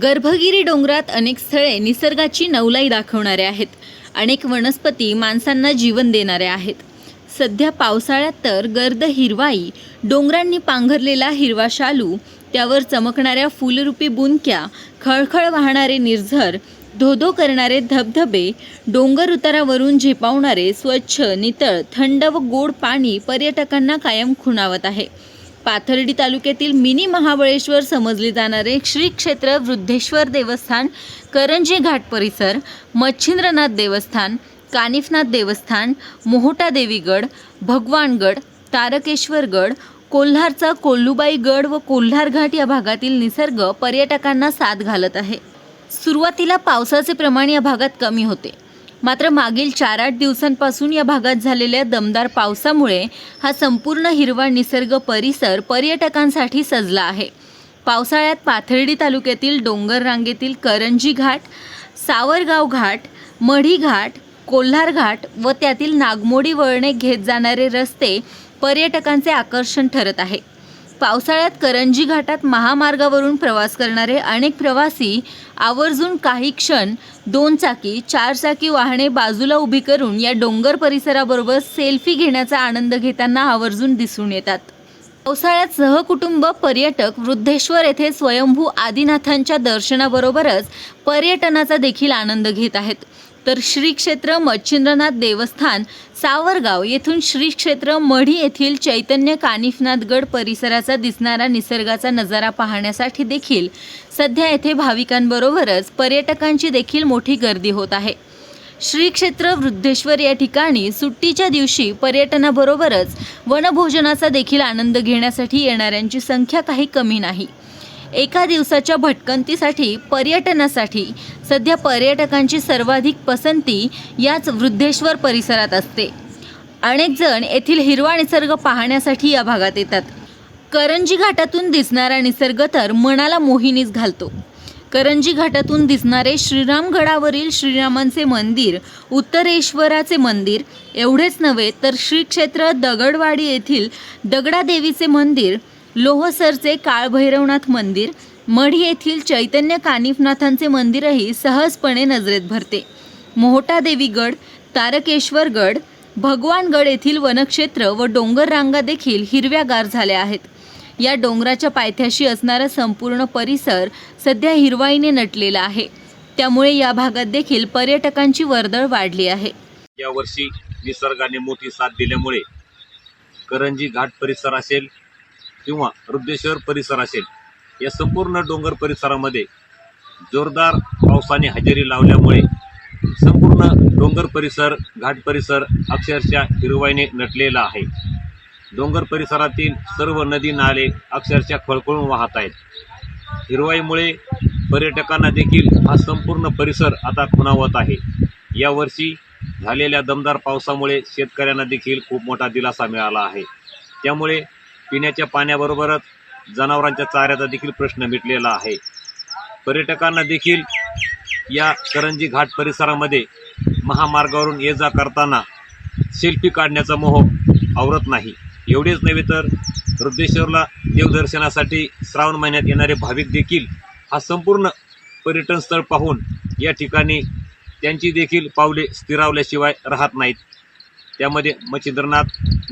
गर्भगिरी डोंगरात अनेक स्थळे निसर्गाची नवलाई दाखवणारे आहेत. अनेक वनस्पती माणसांना जीवन देणारे आहेत. सध्या पावसाळ्यात तर गर्द हिरवाई डोंगरांनी पांघरलेला हिरवा शालू त्यावर चमकणाऱ्या फुलरूपी बुनक्या खळखळ वाहणारे निर्झर धोधो करणारे धबधबे डोंगर उतारावरून झेपावणारे स्वच्छ नितळ थंड व गोड पाणी पर्यटकांना कायम खुणावत आहे. पाथर्डी तालुक्यातील मिनी महाबळेश्वर समजले जाणारे श्री क्षेत्र वृद्धेश्वर देवस्थान करंजी घाट परिसर मच्छिंद्रनाथ देवस्थान कानिफनाथ देवस्थान मोहोटा देवीगड भगवानगड तारकेश्वरगड कोल्हारचा कोल्लुबाई गड व कोल्हार घाट या भागातील निसर्ग पर्यटकांना साथ घालत आहे. सुरुवातीला पावसाचे प्रमाण या भागात कमी होते. मात्र मागील चार आठ दिवसांपासून या भागात झालेल्या दमदार पावसामुळे हा संपूर्ण हिरवा निसर्ग परिसर पर्यटकांसाठी सजला आहे. पावसाळ्यात पाथर्डी तालुक्यातील डोंगर रांगेतील करंजी घाट सावरगाव घाट मढी घाट कोल्हार घाट व त्यातील नागमोडी वळणे घेत जाणारे रस्ते पर्यटकांचे आकर्षण ठरत आहे पावसाळ्यात करंजी घाटात महामार्गावरून प्रवास करणारे अनेक प्रवासी आवर्जून काही क्षण दोन चाकी चार चाकी वाहने बाजूला उभी करून या डोंगर परिसराबरोबर सेल्फी घेण्याचा आनंद घेताना आवर्जून दिसून येतात. पावसाळ्यात सहकुटुंब पर्यटक वृद्धेश्वर येथे स्वयंभू आदिनाथांच्या दर्शनाबरोबरच पर्यटनाचा देखील आनंद घेत आहेत. तर श्री क्षेत्र मच्छिंद्रनाथ देवस्थान सावरगाव येथून श्री क्षेत्र मढी येथील चैतन्य कानिफनाथगड परिसराचा दिसणारा निसर्गाचा नजारा पाहण्यासाठी देखील सध्या येथे भाविकांबरोबरच पर्यटकांची देखील मोठी गर्दी होत आहे. श्री क्षेत्र वृद्धेश्वर या ठिकाणी सुट्टीच्या दिवशी पर्यटनाबरोबरच वनभोजनाचा देखील आनंद घेण्यासाठी येणाऱ्यांची संख्या काही कमी नाही. एका दिवसाच्या भटकंतीसाठी पर्यटनासाठी सध्या पर्यटकांची सर्वाधिक पसंती याच वृद्धेश्वर परिसरात असते. अनेक जण येथील हिरवा निसर्ग पाहण्यासाठी या भागात येतात. करंजी घाटातून दिसणारा निसर्ग तर मनाला मोहिनीच घालतो. करंजी घाटातून दिसणारे श्रीरामगडावरील श्रीरामांचे मंदिर उत्तरेश्वराचे मंदिर एवढेच नव्हे तर श्री क्षेत्र दगडवाडी येथील दगडादेवीचे मंदिर लोहसरचे काळभैरवनाथ मंदिर मढी येथील चैतन्य कानिफनाथांचे मंदिरही सहजपणे नजरेत भरते. मोहटा देवीगड तारकेश्वरगड भगवानगड येथील वनक्षेत्र व डोंगर रांगा देखील हिरव्यागार झाल्या आहेत. या डोंगराच्या पायथ्याशी असणारा संपूर्ण परिसर सध्या हिरवाईने नटलेला आहे. त्यामुळे या भागात देखील पर्यटकांची वर्दळ वाढली आहे. यावर्षी निसर्गाने मोठी साथ दिल्यामुळे करंजी घाट परिसर असेल किंवा वृद्धेश्वर परिसर असेल या संपूर्ण डोंगर परिसरामध्ये जोरदार पावसाने हजेरी लावल्यामुळे संपूर्ण डोंगर परिसर घाट परिसर अक्षरशः हिरवाईने नटलेला आहे. डोंगर परिसरातील सर्व नदी नाले अक्षरशः खळखळून वाहत आहेत. हिरवाईमुळे पर्यटकांना देखील हा संपूर्ण परिसर आता खुणावत आहे. यावर्षी झालेल्या दमदार पावसामुळे शेतकऱ्यांना देखील खूप मोठा दिलासा मिळाला आहे. त्यामुळे पिण्याच्या पाण्याबरोबरच जनावरांच्या चाऱ्याचा देखील प्रश्न मिटलेला आहे. पर्यटकांना देखील या करंजी घाट परिसरामध्ये महामार्गावरून ये जा करताना सेल्फी काढण्याचा मोह आवरत नाही. एवढेच नव्हे तर रुद्धेश्वरला देवदर्शनासाठी श्रावण महिन्यात येणारे भाविक देखील हा संपूर्ण पर्यटन स्थळ पाहून या ठिकाणी त्यांची देखील पावले स्थिरावल्याशिवाय राहत नाहीत. त्यामध्ये मच्छिंद्रनाथ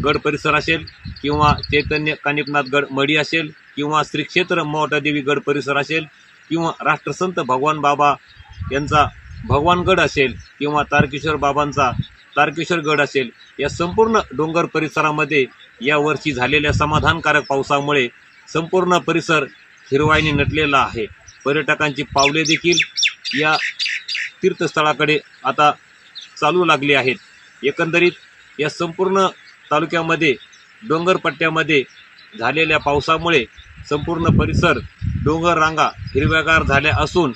गड परिसर असेल किंवा चैतन्य कानिकनाथ गड मढी असेल किंवा श्री क्षेत्र गड परिसर असेल किंवा राष्ट्रसंत भगवान बाबा यांचा भगवानगड असेल किंवा तारकेश्वर बाबांचा तारकेश्वर गड असेल या संपूर्ण डोंगर परिसरामध्ये यावर्षी झालेल्या समाधानकारक पावसामुळे संपूर्ण परिसर हिरवाईने नटलेला आहे. पर्यटकांची पावले देखील या तीर्थस्थळाकडे आता चालू लागली आहेत. एकंदरीत या संपूर्ण तालुक्यामध्ये डोंगरपट्ट्यामध्ये झालेल्या पावसामुळे संपूर्ण परिसर डोंगर रांगा हिरव्यागार झाल्या असून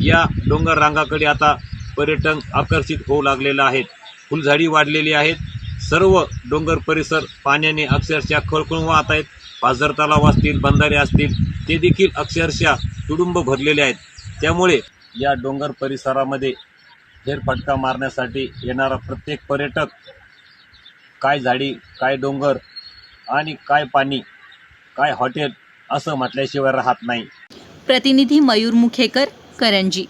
या डोंगर रांगाकडे आता पर्यटन आकर्षित होऊ लागलेलं आहेत फुलझाडी वाढलेली आहेत. सर्व डोंगर परिसर पाण्याने अक्षरशः खळखळून वाहत आहेत. पाझर तलाव असतील बंधारे असतील ते देखील अक्षरशः तुडुंब भरलेले आहेत. त्यामुळे या डोंगर परिसरामध्ये फेरफटका मारण्यासाठी येणारा प्रत्येक पर्यटक काय झाडी काय डोंगर आणि काय पाणी काय हॉटेल असं म्हटल्याशिवाय राहत नाही. प्रतिनिधी मयूर मुखेकर करंजी.